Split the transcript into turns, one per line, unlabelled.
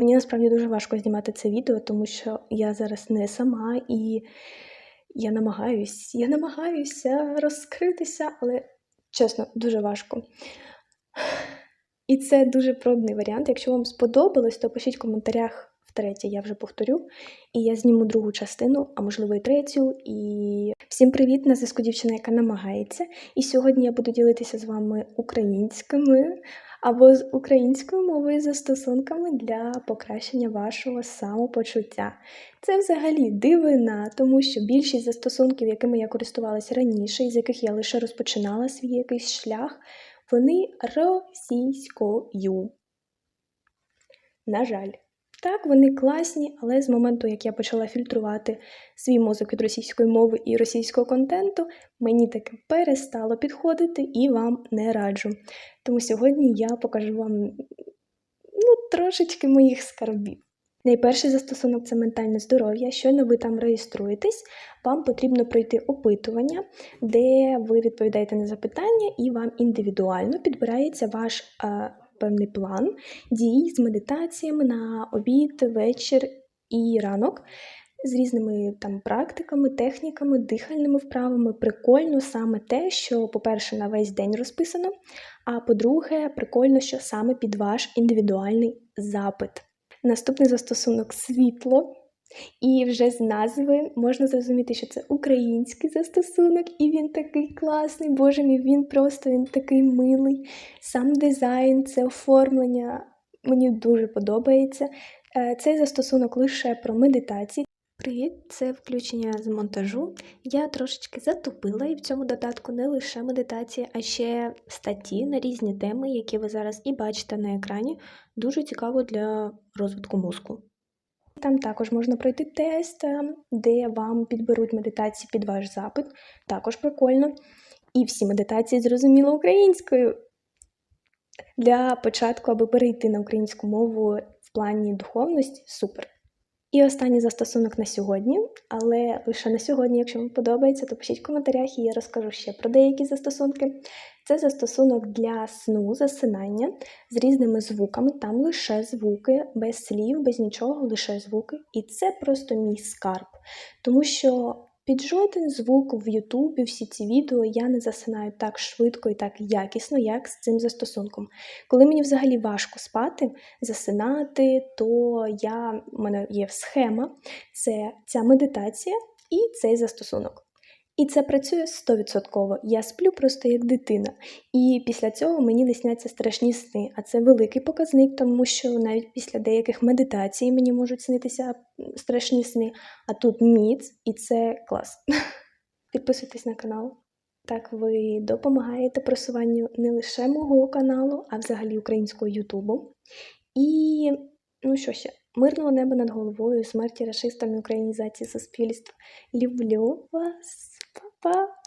Мені насправді дуже важко знімати це відео, тому що я зараз не сама і я намагаюсь, я намагаюся розкритися, але чесно, дуже важко. І це дуже пробний варіант. Якщо вам сподобалось, то пишіть в коментарях втретє, я вже повторю. І я зніму другу частину, а можливо і третю. І всім привіт! На зв'язку дівчина, яка намагається. І сьогодні я буду ділитися з вами українськими або з українською мовою застосунками для покращення вашого самопочуття. Це взагалі дивина, тому що більшість застосунків, якими я користувалася раніше, і з яких я лише розпочинала свій якийсь шлях, вони російською. На жаль. Так, вони класні, але з моменту, як я почала фільтрувати свій мозок від російської мови і російського контенту, мені таке перестало підходити і вам не раджу. Тому сьогодні я покажу вам ну, трошечки моїх скарбів. Найперший застосунок це ментальне здоров'я. Щойно ви там реєструєтесь, вам потрібно пройти опитування, де ви відповідаєте на запитання, і вам індивідуально підбирається ваш а, певний план дій з медитаціями на обід, вечір і ранок. З різними там практиками, техніками, дихальними вправами. Прикольно саме те, що, по-перше, на весь день розписано, а по-друге, прикольно, що саме під ваш індивідуальний запит. Наступний застосунок світло. І вже з назви можна зрозуміти, що це український застосунок, і він такий класний, боже мій, він просто він такий милий. Сам дизайн, це оформлення мені дуже подобається. Е, цей застосунок лише про медитації. Привіт, це включення з монтажу. Я трошечки затупила, і в цьому додатку не лише медитація, а ще статті на різні теми, які ви зараз і бачите на екрані. Дуже цікаво для розвитку мозку. Там також можна пройти тест, е, де вам підберуть медитації під ваш запит. Також прикольно. І всі медитації зрозуміло українською. Для початку, аби перейти на українську мову в плані духовності, супер. І останній застосунок на сьогодні, але лише на сьогодні, якщо вам подобається, то пишіть в коментарях і я розкажу ще про деякі застосунки. Це застосунок для сну, засинання з різними звуками, там лише звуки, без слів, без нічого, лише звуки. І це просто мій скарб. Тому що під жоден звук в Ютубі всі ці відео я не засинаю так швидко і так якісно, як з цим застосунком. Коли мені взагалі важко спати, засинати, то я, в мене є схема, це ця медитація і цей застосунок. І це працює 100%. Я сплю просто як дитина. І після цього мені не сняться страшні сни. А це великий показник, тому що навіть після деяких медитацій мені можуть снитися страшні сни. А тут ніц, і це клас. Підписуйтесь на канал. Так ви допомагаєте просуванню не лише мого каналу, а взагалі українського Ютубу. І, ну що ще, мирного неба над головою, смерті расистам і українізації суспільства. Люблю вас! Па-па!